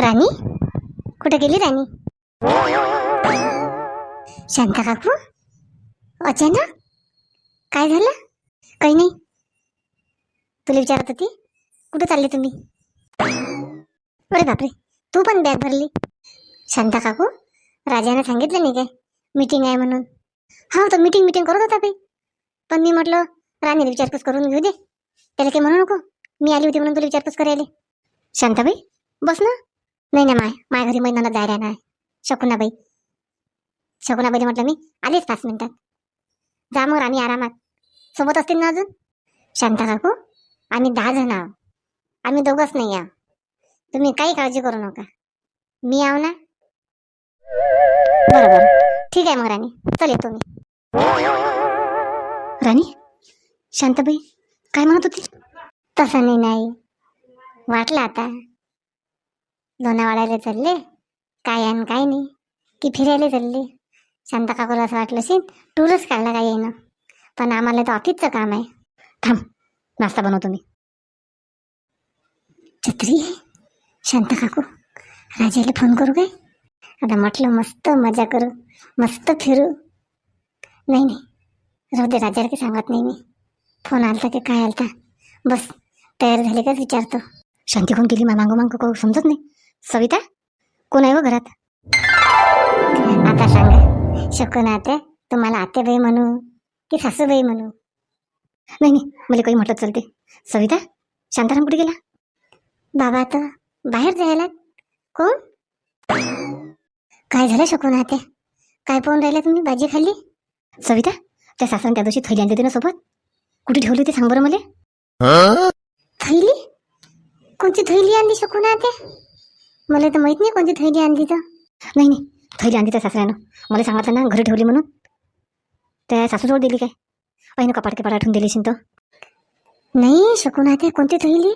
राणी? कुठे गेली राणी? शांता काकू? अचानक? काय झालं? काही नाही. तुला विचारत होती कुठे चालले तुम्ही? अरे बापरे तू पण बॅग भरली. शांता काकू राजाने सांगितलं नाही काय? मीटिंग आहे म्हणून. हा तो मीटिंग मीटिंग करत होता बाई. पण मी म्हटलं राणीला विचारपूस करून घेऊ दे. त्याला काही म्हणू नको. मी आली होती म्हणून तुला विचारपूस करायला. शांताबाई बस ना. नाही ना माय माय घरी मैदानात जायला नाही शकुनाबाई. शकुनाबाई म्हटलं मी आलेच पाच मिनिटात. जा मग आम्ही आरामात. सोबत असतील ना अजून? शांता काकू आम्ही दहा जण आहो आम्ही दोघंच नाही आहो तुम्ही काही काळजी करू नका. मी आहो ना? बरोबर ठीक आहे मग राणी. चल येतो मी. राणी शांताबाई काय म्हणत होती? तसं नाही नाही. वाटलं आता. लोणावाड्याला चालले काय आणि काय नाही. की फिरायला चालले शांता काकूला असं वाटलं शीन टूरच काढला काय येईन? पण आम्हाला तर ऑफिसचं काम आहे. थांब नाश्ता बनवतो मी. छत्री शांता काकू राजाला फोन करू काय? आता म्हटलं मस्त मजा करू मस्त फिरू. नाही नाही राहू दे राजाला काही सांगत नाही मी. फोन आलता की काय आलता? बस तयार झाले काच विचारतो. शांती कोण केली मागो मागो समजत नाही. सविता कोण आहे व घरात? आता सांगा शकून आते तुम्हाला आतेबाई म्हणू की सासूबाई म्हणू? नाही नाही मला काही म्हटलं चालते सविता शांताराम कुठे गेला? बाबा आता बाहेर जायला. कोण? काय झालं शकून आते काय पाहून राहिला तुम्ही भाजी खाल्ली? सविता त्या सासून त्या दिवशी थैली आणली होती ना सोबत? कुठे ठेवली होती सांग बरं मला? थैली? कोणती थैली आणली शकून आते मला तर माहीत नाही कोणती थैली आणली तर. नाही नाही थैली आणली त्या सासऱ्यानं. मला सांगितलं ना घरी ठेवली म्हणून. त्या सासूजवळ दिली काय? पहिनं कपाट कपाट आठवून दिली शिंत नाही शकून ते. कोणती थैली?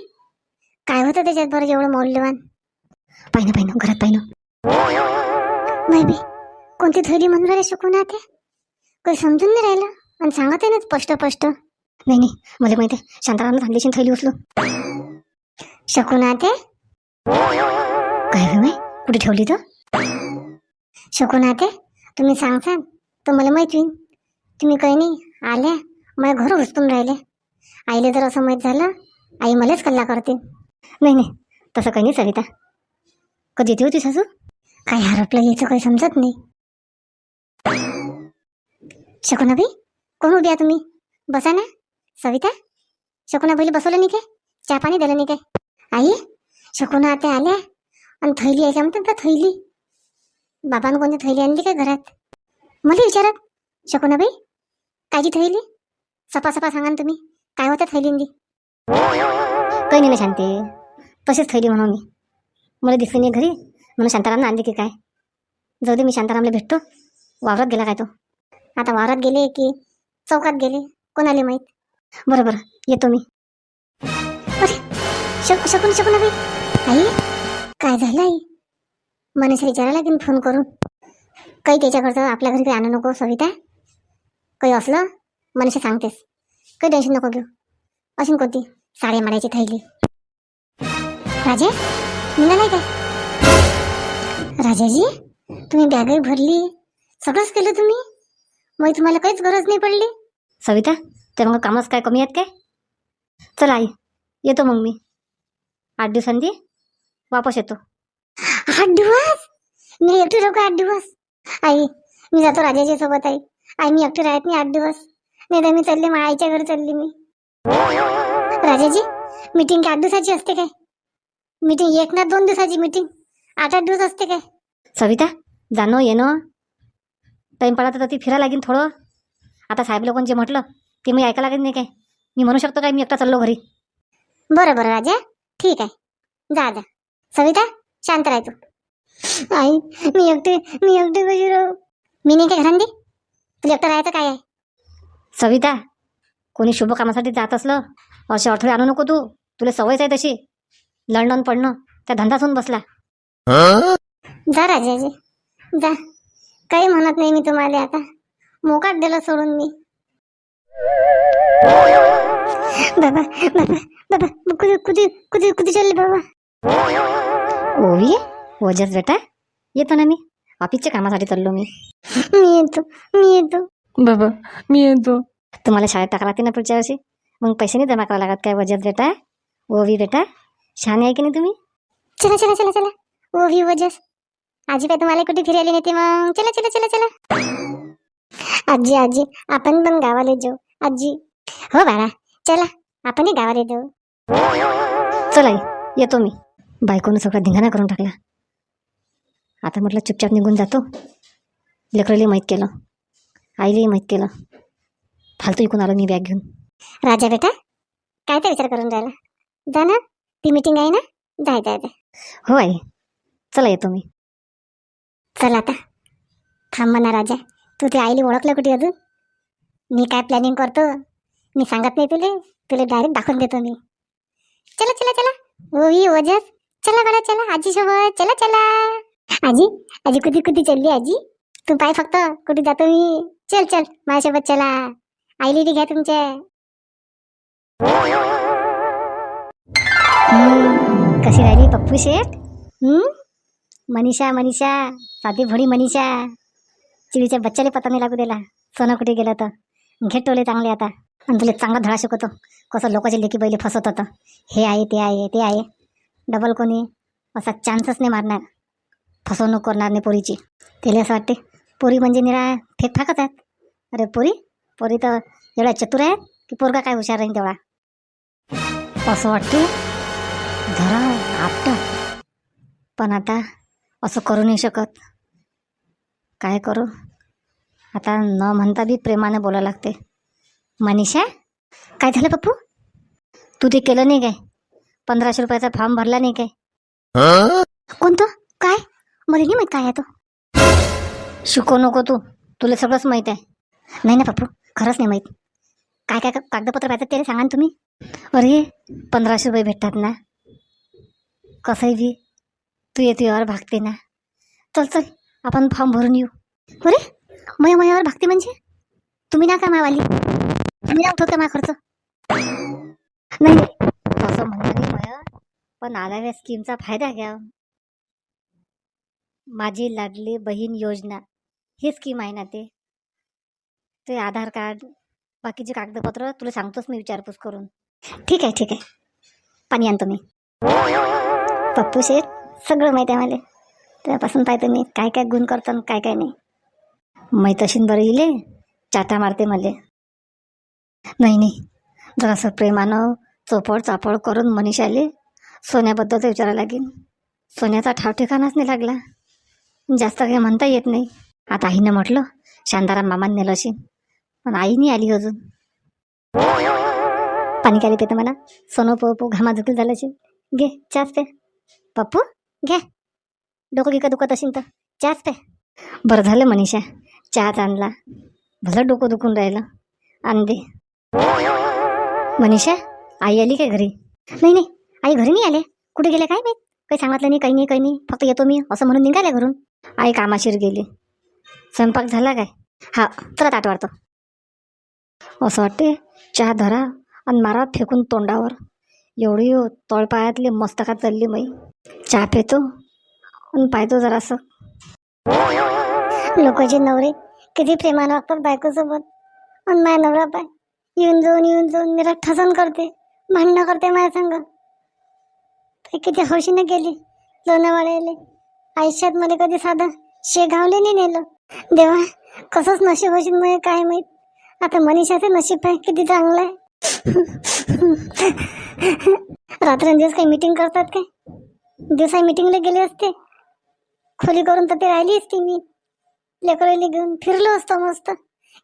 काय होतं त्याच्यात बरं एवढं मौल्यवान? पाहिनं पाहिनं घरात पाहिनं. नाही बी कोणती थैली म्हणून राहिले शकून ते? काही समजून नाही राहिलं. आणि सांगत आहे ना स्पष्ट स्पष्ट. नाही नाही मला माहिती आहे शांतारामनं थांबलीशी थैली उचलू शकून ते? काय गं कुठे ठेवली तू? शकून आते तुम्ही सांगसान तर मला माहीत होईन. तुम्ही काही नाही आल्या. माझ्या घर हुसकून राहिले. आईला जर असं माहीत झालं आई मलाच कल्ला करते नाही नाही. तसं काही नाही सविता. कधी येते होती सासू? काय हरपलं याचं काही समजत नाही. शकुनाबाई कोण उभी आहे तुम्ही? बसा ना. सविता शकुनाबाईला बसवलं नाही काय? चहा पाणी दिलं नाही काय? आई शकुना आता आल्या. आणि थैली आहे का म्हणतात का थैली. बाबानं कोणती थैली आणली काय घरात? मला विचारत शकुनाबाई कायची थैली? सपा सपा सांगा ना तुम्ही. काय होत्या थैलींदी काही नाही ना शांती. तशीच थैली म्हणून मी. मला दिसली नाही घरी. म्हणून शांतारामनं आणली की काय? जाऊ दे मी शांतारामला भेटतो. वावरात गेला काय तो? आता वावरात गेले की चौकात गेले? कोणाला माहीत? बरं बरं येतो मी. अरे शक शकून शकून बाई आई? काय झालं मनीष मनीषा विचारायला की फोन करून. काही त्याच्याकडचं आपल्या घरी काही आणू नको सविता. काही असलं मनीषा सांगतेस. काही टेन्शन नको घेऊ. अशी कोणती? साड्या मारायची थैली. राजे निघालाय काय? राजाजी तुम्ही बॅगही भरली. सगळंच केलं तुम्ही? मग तुम्हाला काहीच गरज नाही पडली. सविता तर मग कामच काय कमी आहेत काय? चल आई येतो मग मी. आठ दिवसांनी? वापस येतो. आठ दिवस मी एकटी राहू का आठ दिवस आई मी जातो राजाच्या सोबत आई. आई मी एकटी राहत नाही आठ दिवस नाही तर मी चालले माझ्या आईच्या घरी चालली मी. राजाजी मीटिंग आठ दिवसाची असते काय? मीटिंग एक ना दोन दिवसाची मीटिंग आठ आठ दिवस असते काय? सविता जाणं येणं. टाईम पडला तर ती फिरायला लागेल थोडं. आता साहेब लोकांनी जे म्हटलं ते मी ऐकायला लागेल नाही काय? मी म्हणू शकतो काय मी एकटा चाललो घरी? बरं बरं राजा. ठीक आहे. जा जा. सविता शांत राह तू आई मी एकटे मी एकटे कशी राहू? मी नाही काय घरांदी तुला एकटं राहायचं काय आहे? सविता कोणी शुभ कामासाठी जात असलं असे अडथळे आणू नको तू. तुला सवयच आहे तशी. लंडन पडणं त्या धंदाच होऊन बसला. जा राजाजी जा. काही म्हणत नाही मी तुम्हाला आता. मोकाट दिलं सोडून मी. बाबा बाबा बाबा कुठे कुठे कुठे कुठे चालले बाबा? ओवी वजस बेटा. येतो ना मी. ऑफिसच्या कामासाठी चाललो मी. मी येतो मी येतो. बाबा मी येतो. तुम्हाला शाळेत टाका लागते ना पुढच्या वर्षी. मग पैसे नाही जमा करावं लागत काय वजस बेटा? ओवी बेटा शहाणे आहे की नाही तुम्ही? चला चला चला चला. ओ ही वजस. आजी काय तुम्हाला कुठे फिरायला नेते मग? चला चला चला चला. आजी आजी आपण पण गावाला जाऊ. आजी. हो बाळा चला आपणही गावाला जाऊ. चला येतो मी. बायकोनं सगळा धिंगाणा करून टाकला. आता म्हटलं चुपचाप निघून जातो. लेकराला माहीत केलं. आईलाही माहीत केलं. फालतू इकून आलो मी बॅग घेऊन. राजा बेटा काय ते विचार करून राहिला. जा ना ती मीटिंग आहे ना? जाय जाय जाय हो आई चला येतो मी. चल आता. थांब म्हणा राजा. तू ते आईला ओळखलं कुठे अजून? मी काय प्लॅनिंग करतो? मी सांगत नाही तुले. तुला डायरेक्ट दाखवून देतो मी. चला चला चला. ओही ओजस. चला बाळा चला. आजी सोबत चला चला. आजी आजी कुठे कुठे चालली आजी? तू पाय फक्त. कुठे जातो मी? चल चल. माझ्यासोबत चला. आईली घ्या तुमच्या. कशी राहिली पप्पू शेठ? हम्म? मनीषा मनीषा. साधी भोळी मनीषा. चिडीच्या बच्चाले पता नाही लागू दिला. सोनं कुठे गेलं तर घे टोले चांगले आता. आणि तुला चांगला धडा शिकवतो. कसं लोकांचे लेकी बैले फसवत होतं. हे आहे ते आहे ते आहे. डबल कोणी? असा चान्सच नाही मारणार. फसवणूक करणार नाही पोरीची. त्याला असं वाटते पोरी म्हणजे निरा फेकफाकच आहेत. अरे पोरी पोरी तर एवढ्या चतुर आहेत की पोरगा काय हुशार राहील तेवढा. असं वाटते धरा आपट. पण आता असं करू नाही शकत. काय करू? आता न म्हणता बी प्रेमाने बोलावं लागते. मनीषा काय झालं पप्पू? तू ते केलं नाही काय? पंधराशे रुपयाचा फॉर्म भरला नाही काय? कोणतं? काय? मला नाही माहीत काय आहे तो. शिकवू नको तू. तुला सगळंच माहीत आहे. नाही ना पप्पू खरंच नाही माहीत. काय काय कागदपत्र पाहिजे ते सांगा ना तुम्ही. अरे पंधराशे रुपये भेटतात ना. कसंही बी तू येतो यावर भागते ना. चल चल आपण फॉर्म भरून येऊ. अरे मया मयावर भागते म्हणजे? तुम्ही ना का मावाली तुम्ही ना उठवते मा खर्च? नाही नाही तसं म्हणणं नाही मया पण आलेल्या स्कीमचा फायदा घ्या. माझी लाडली बहीण योजना ही स्कीम आहे ना ते? ते आधार कार्ड बाकीचे कागदपत्र तुला सांगतोच मी विचारपूस करून. ठीक आहे ठीक आहे. पाणी आणतो मी. पप्पू शेठ सगळं माहिती आहे मला. त्यापासून पाहतो मी काय काय गुण करतो काय काय नाही. माहीत तशीन बरं इले चाटा मारते मले. नाही नाही. जरासं प्रेमानं चोपड चापड करून मनीषाले सोन्याबद्दलच विचारायला लागेल सोन्याचा ठाव ठिकाणाच नाही लागला. जास्त काही म्हणता येत नाही. आता आईनं म्हटलं शांताराम मामाने नेलं असेल पण आई नाही आली अजून. पाणी काय पितं मला. सोनं पो पो घामा झुकल झालं असेल. घे चाच पे पप्पू घे डोकं गिकं दुखत असेल तर चाच पे बरं झालं मनीषा. चहाच आणला. भलं डोकं दुखून राहिलं. आण दे. मनीषा आई आली काय घरी? नाही नाही. आई घरी नाही आले? कुठे गेले काय माहीत? काही सांगितलं नाही काही नाही काही नाही. फक्त येतो मी असं म्हणून निघाले घरून. आई कामाशीर गेली. स्वयंपाक झाला काय? हा चला ताट वाढतो. असं वाटते चहा धरा आणि मारा फेकून तोंडावर. एवढी तळपायातली मस्तकात चालली बाई. चहा पितो आणि पाहतो जरासं. लोकांचे नवरे किती प्रेमानं वागतात बायकोसोबत. आणि माझ्या नवरा पाय येऊन जाऊन येऊन जाऊन मेरा ठसन करते भांडणं करते माझ्या संग. ते किती हौशीनं गेली लोणावळ्याले. आयुष्यात मला कधी साधं शेगावले नाही नेलं. देवा कसंच नशीब होशील मग काय माहीत? आता मनीषाचं नशीब आहे किती चांगलं आहे. रात्रंदिवस काही मीटिंग करतात काय? दिवसा मीटिंगला गेले असते. खोली करून तर ते राहिली असती मी. लेकराली घेऊन फिरलो असतो मस्त.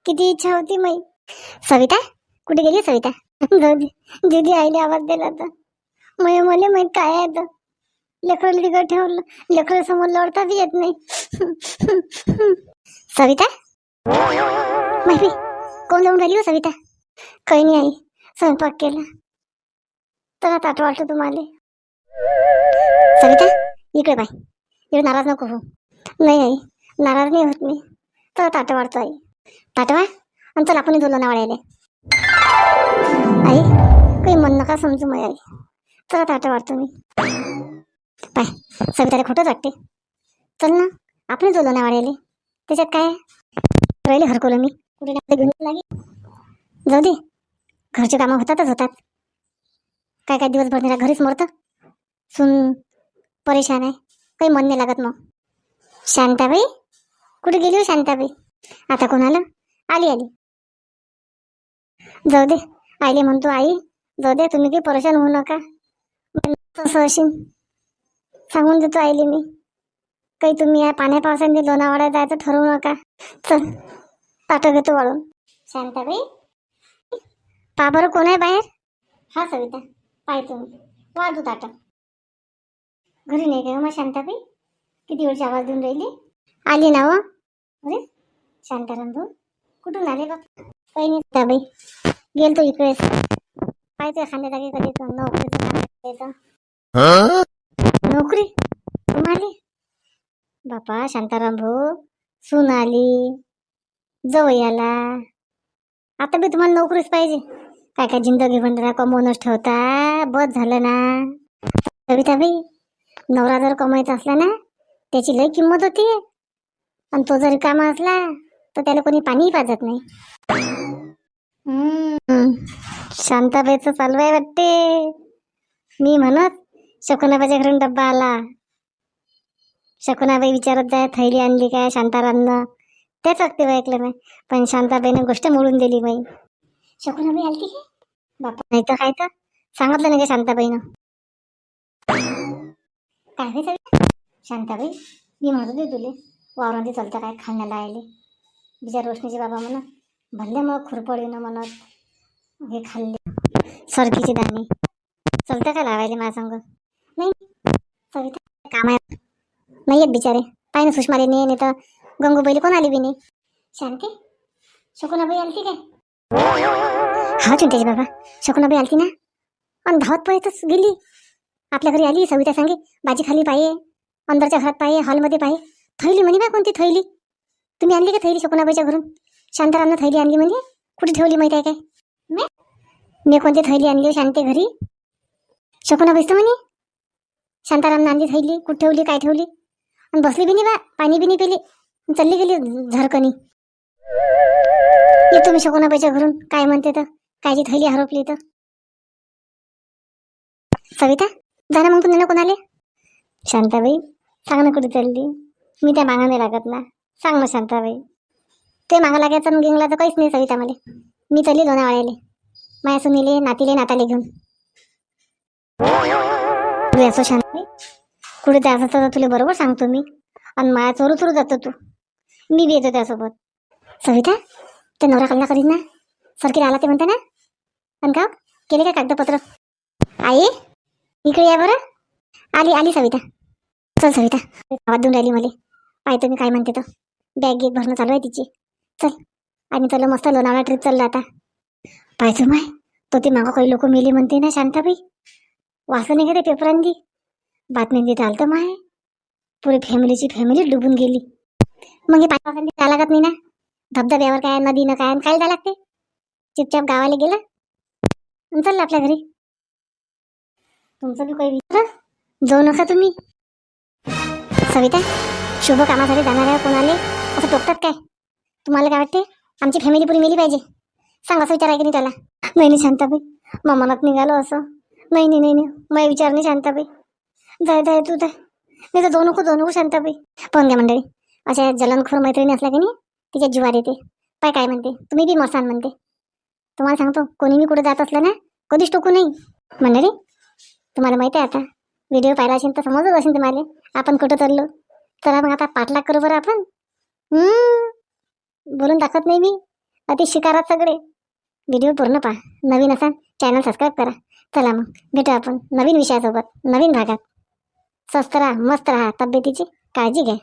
किती इच्छा होती माई. सविता कुठे गेली सविता? दीदी आईले आवाज दिला तर. मय मला माहीत काय आहे तर लेकराला तिकडे ठेवलं. लेकरा समोर लढताच येत नाही. सविता? माहिती? कोण जाऊन राहिली हो सविता? काही नाही आई. स्वयंपाक केला. तर आता आठवं वाटलं तुम्हाला. सविता? इकडे बाई. इकडे नाराज नको हो नाही आई. नाराज नाही होत मी. तर ताटं वाढतो आई. ताटवा? आणि चल आपण धुलो वाढायला आई काही मन नका समजू मग आई. चला आता वाटतो मी. पाय सविताला खोटंच वाटते. चल ना. आपण जो लोणावाड्याले त्याच्यात काय? राहिले हरकवलं मी. कुठे ना घेऊन लागेल जाऊ दे. घरचे कामं होतातच होतात. काय काय दिवसभर निरा घरीच मरतं सुन परेशान आहे. काही मन नाही लागत मग. शांताबाई? कुठे गेली हो शांताबाई? आता कोणाला? आली आली. जाऊ दे. आईले म्हणतो आई जाऊ दे. तुम्ही काही परेशान होऊ नका. तसं असेल सांगून देतो आईले मी. काही तुम्ही या पाण्या पावसाने लोणावळा जायचं ठरवू नका. चल ताटं घेतो वाळून. शांताबाई? पा बरं कोण आहे बाहेर? हा सविता पाय तुम्ही वाढू ताटं. घरी नाही का मग शांताबाई? किती वेळची आवाज देऊन राहिली? आली ना व अरे शांताराम भाऊ कुठून आले बा काही नाही शांताबाई गेलतो इकडेच पाहिजे खांद्या जागी कधी करायचं. नोकरी? तुम्हाला? बापा शांताराम भाऊ सून आली जवळ आला आता बी तुम्हाला नोकरीच पाहिजे. काय काय जिंदगी भंडारा कमवूनच ठेवता? बस झालं ना. कविताबाई नवरा जर कमायचा असला ना त्याची लई किंमत होती. आणि तो जर कामा असला तर त्याला कोणी पाणीही पाजत नाही. हम्म, शांताबाईचं चालू आहे वाटते. मी म्हणत शकुनाबाईच्या घरून डब्बा आला. शकुनाबाई विचारत जाय थैली आणली काय शांतारामनं? त्याच वक्ती ऐकलं मी पण शांताबाईनं गोष्ट मोडून दिली बाई. शकुनाबाई आली की? बापा नाही तर काय तर? सांगितलं नाही का शांताबाईनं. काय होईल सगळं? शांताबाई मी म्हणत होते तुले वावरांती चालतं काय खाण्याला आले बिचार रोशनीचे बाबा म्हणत भरले मग खुरपड येणं म्हणत हे खाल्ले. सरकीचे दाणे. चलतं का लावायले माझ्या संग? नाही सविता काम आहे नाही येत बिचारे. पाय ना सुषमा ने नाही तर गंगूबाईला कोण आली बी नाही शांती? शकुनाबाई आलती काय? हा चिंतेश बाबा शकुनाबाई आलती ना? पण धावत पळतच गेली. आपल्या घरी आली सविता सांगे भाजी खाली पाहिजे अंदरच्या घरात पाहिजे हॉलमध्ये पाहिजे थैली म्हणे बा कोणती थैली? तुम्ही आणली का थैली शकुनाबाईच्या घरून? शांतारामनं थैली आणली म्हणजे? कुठे ठेवली माहिती आहे काय? मी? मी कोणती थैली आणली हो शांते घरी? शकुनाबाईच तर म्हणे? शांतारामनं आणली थैली कुठे ठेवली काय ठेवली? आणि बसली बी नाही बा पाणी बी नाही पिली चालली गेली झरकणी. येतो मी शकुनाबाईच्या घरून काय म्हणते तर? कायची थैली हरपली तर? सविता जा ना मग तुम्ही कोणाले शांताबाई सांग ना कुठे चालली. मी त्या मागा नाही लागत ना. सांग ना शांताबाई. ते मागा लागायचं मग गिंगला तर काहीच नाही सविता मला. मी चालली लोणावळ्याले. माया सुनीले नातीले नाताले घेऊन. घरी असं शांताबाई कुठे जायचं तर तुला बरोबर सांगतो मी. आणि माया चोरू चोरू जातो तू. मी बी येतो त्यासोबत. सविता ते नवरा कल्ला करीत ना सरकीला आला ते म्हणते ना? आणि का हो? केले का कागदपत्र? आई इकडे या बरं. आली आली सविता. चल सविता आवाज देऊन राहिली मला. पाहतो मी काय म्हणते तर? बॅग गिग भरणं चालू आहे तिची. चल. आणि चला मस्त लोणावळा ट्रिप चालला आता. पाहायचं माय तो ते मागं काही लोक मेली म्हणते ना शांताबाई? वाचलं नाही का ते पेपरांनी. बातमी देत आलं तर माय पुरी फॅमिलीची फॅमिली डुबून गेली. मग हे पाच काय लागत नाही ना? धबधब्यावर काय नदीनं काय काय जा लागते? चुपचाप गावाला गेलं? आणि चाललं आपल्या घरी. तुमचं बी काही विचार? जाऊ नका तुम्ही. सविता शुभ कामासाठी जाणाऱ्या कोणाले? असं टोकतात काय? तुम्हाला काय वाटते? आमची फॅमिली पुरी मेली पाहिजे. सांग असं विचार आहे की नाही त्याला? महिने नाही शांताबाई मग मनात निघालो असं. नाही नाही नाही नाही। मग विचार नाही शांताबाई जाय जाय तू जाय नाही तर जाऊ नको जाऊ नको शांताबाई पण घ्या मंडळी। अशा जलनखोर मैत्रिणी असल्या की नाही? तिच्या जीवार येते। पाय काय म्हणते? तुम्ही बी मसान म्हणते। तुम्हाला सांगतो कोणी मी कुठं जात असलं ना कधीच टोकू नाही. मंडळी तुम्हाला माहिती आहे आता व्हिडिओ पाहिला असेल तर समजत असेल तुम्हाला. आपण कुठं चाललो? चला मग आता पाठलाग करू बरं आपण. बोलून दाखवत नाही मी. अति शिकारात सगळे. व्हिडिओ पूर्ण पहा. नवीन असाल चॅनल सबस्क्राईब करा. चला मग भेटू आपण नवीन विषयासोबत नवीन भागात. स्वस्त राहा मस्त राहा तब्येतीची काळजी घ्या.